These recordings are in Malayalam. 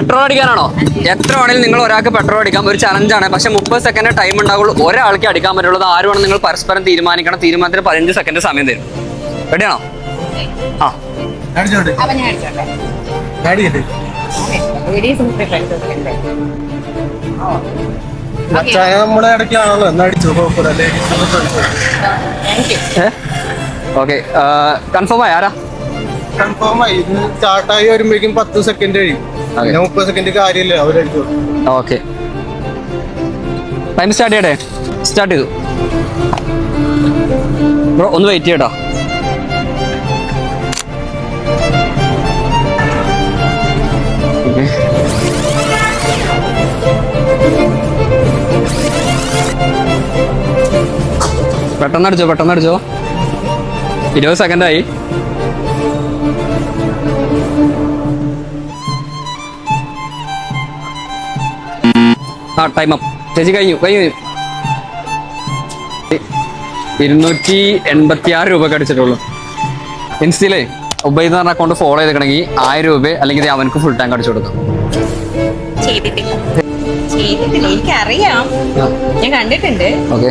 പെട്രോൾ അടിക്കാനാണോ? എത്ര വേണേലും നിങ്ങൾ ഒരാൾക്ക് പെട്രോൾ അടിക്കാം. ഒരു ചലഞ്ചാണ് പക്ഷെ മുപ്പത് സെക്കൻഡ് ടൈം ഉണ്ടാവുള്ളൂ. ഒരാൾക്ക് അടിക്കാൻ പറ്റുള്ളത് ആരുമാണ് നിങ്ങൾ പരസ്പരം തീരുമാനിക്കണം. തീരുമാനത്തിന് പതിനഞ്ച് സെക്കൻഡ് സമയം തരും. റെഡിയാണോ? ആ. ഇടയ്ക്കാണല്ലോ. കുഴപ്പമില്ല. ഓക്കെ. കൺഫേം ആയി. ആരാ? കൺഫേം ആയി. ഇത് സ്റ്റാർട്ടായി വരുമ്പോഴേക്കും പത്ത് സെക്കൻഡ് കഴിയും. പിന്നെ മുപ്പത് സെക്കൻഡ് കാര്യമില്ല അവരടിച്ചോ ഓക്കെ ടൈം സ്റ്റാർട്ട് ചെയ്യട്ടെ? സ്റ്റാർട്ട് ചെയ്തു. ബ്രോ ഒന്ന് വെയിറ്റ് ചെയ്യട്ടോ. പെട്ടെന്ന് അടിച്ചോ പെട്ടെന്ന് അടിച്ചോ ഇരുപത് സെക്കൻഡായി ആ ടൈം അപ്പ് ചേച്ചി കഴിഞ്ഞു കഴിഞ്ഞു. ഇരുന്നൂറ്റി എൺപത്തി ആറ് രൂപ അടിച്ചിട്ടുള്ളൂ. ഇൻസ്റ്റയിലേ ഉബൈ എന്ന് പറഞ്ഞ അക്കൗണ്ട് ഫോളോ ചെയ്തിട്ടുണ്ടെങ്കിൽ ആയിരം രൂപ അല്ലെങ്കിൽ അവനക്ക് ഫുൾ ടാങ്ക് അടിച്ചു കൊടുക്കും. ചെയ്തിട്ടില്ല. എനിക്കറിയാം. ഞാൻ കണ്ടിട്ടുണ്ട്. ഓക്കെ.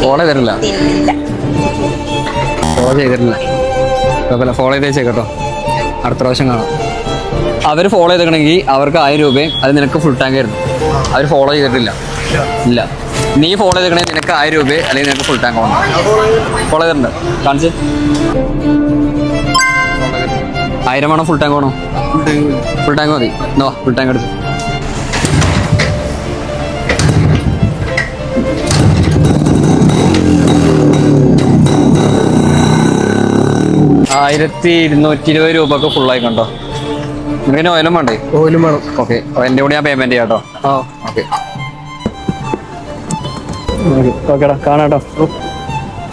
ഫോളോ ചെയ്തിട്ടില്ല. ഫോളോ ചെയ്തിട്ടില്ല. കുഴപ്പമില്ല. ഫോളോ അടുത്ത പ്രാവശ്യം കാണാം. അവർ ഫോളോ ചെയ്തിട്ടുണ്ടെങ്കിൽ അവർക്ക് ആയിരം രൂപയും അത് നിനക്ക് ഫുൾ ടാങ്ക് ആയിരുന്നു. അവർ ഫോളോ ചെയ്തിട്ടില്ല. ഇല്ല. നീ ഫോളോ ചെയ്തിട്ടുണ്ടെങ്കിൽ നിനക്ക് ആയിരം രൂപ അല്ലെങ്കിൽ നിനക്ക് ഫുൾ ടാങ്ക് വേണം ഫോളോ ചെയ്തിട്ടുണ്ട്. കാണിച്ച്. ആയിരം വേണോ ഫുൾ ടാങ്ക് വേണോ? ഫുൾ ടാങ്ക് മതി. നോ ഫുൾ ടാങ്ക് എടുത്തു. ആയിരത്തി ഇരുന്നൂറ്റി ഇരുപത് രൂപക്ക് ഫുൾ ആയി കണ്ടോ? നിനക്ക് ഓയിലും വേണ്ടേ? ഓയിലും വേണം. ഓക്കെ എന്റെ കൂടെ ഞാൻ പേയ്മെന്റ് ചെയ്യാം കേട്ടോ ആ. ഓക്കെ ഓക്കെടാ കാണാട്ടോ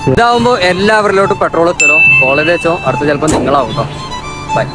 ഇതാവുമ്പോൾ എല്ലാവരിലോട്ടും പെട്രോൾ എത്തലോ കോളേജ് വെച്ചോ അടുത്ത ചിലപ്പോൾ നിങ്ങളാവും കേട്ടോ ബൈ